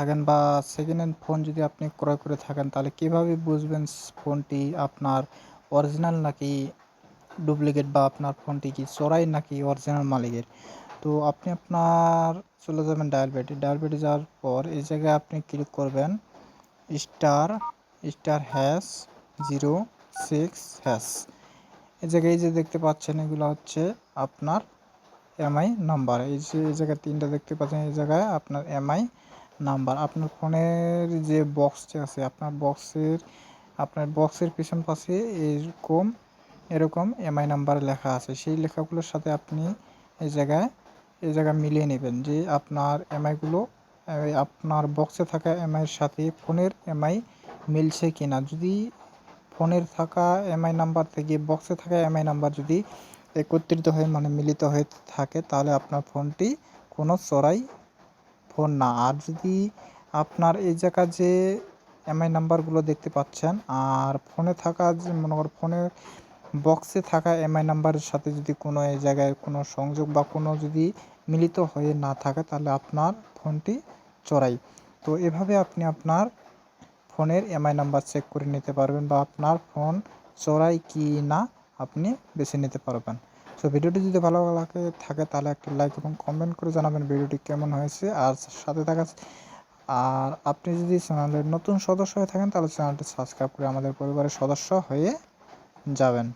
থাকেন বা second hand phone যদি আপনি ক্রয় করে থাকেন, তাহলে কীভাবে বুঝবেন ফোনটি আপনার অরিজিনাল নাকি ডুপ্লিকেট বা আপনার ফোনটি কি চোরাই নাকি অরিজিনাল মালিকের? তো আপনি আপনার চলে যাবেন ডায়াল পেটে ডায়াল যাওয়ার পর এই জায়গায় আপনি ক্লিক করবেন star star hash zero six hash এই জায়গায় যে দেখতে পাচ্ছেন, এগুলো হচ্ছে আপনার এমআই নাম্বার এই যে, এই জায়গায় তিনটা দেখতে পাচ্ছেন, এই জায়গায় আপনার এমআই নাম্বার। আপনার ফোনের যে বক্সটি আছে, আপনার বক্সের আপনার বক্সের পিছন পাশে এরকম এরকম এমআই নাম্বার লেখা আছে। সেই লেখাগুলোর সাথে আপনি এই জায়গায় এই জায়গায় মিলিয়ে নেবেন যে আপনার এমআইগুলো আপনার বক্সে থাকা এমআইয়ের সাথে ফোনের এমআই মিলছে কিনা। যদি ফোনের থাকা এমআই নাম্বার থেকে বক্সে থাকা এমআই নাম্বার যদি একত্রিত হয়ে মানে মিলিত হয়ে থাকে, তাহলে আপনার ফোনটি কোনো চোরাই ফোন না। আর যদি আপনার এই জায়গা যে এমআই নাম্বারগুলো দেখতে পাচ্ছেন, আর ফোনে থাকা যে, মনে করো ফোনের বক্সে থাকা এমআই নাম্বারের সাথে যদি কোনো এই জায়গায় কোনো সংযোগ বা কোনো যদি মিলিত হয়ে না থাকে, তাহলে আপনার ফোনটি চড়াই তো এভাবে আপনি আপনার ফোনের এমআই নাম্বার চেক করে নিতে পারবেন বা আপনার ফোন চোরাই কি না আপনি বেছে নিতে পারবেন। সো ভিডিওটি যদি ভালো লাগে থাকে তাহলে একটা লাইক এবং কমেন্ট করে জানাবেন ভিডিওটি কেমন হয়েছে আর সাথে থাকা আর আপনি যদি চ্যানেলের নতুন সদস্য হয়ে থাকেন তাহলে চ্যানেলটি সাবস্ক্রাইব করে আমাদের পরিবারের সদস্য হয়ে যাবেন।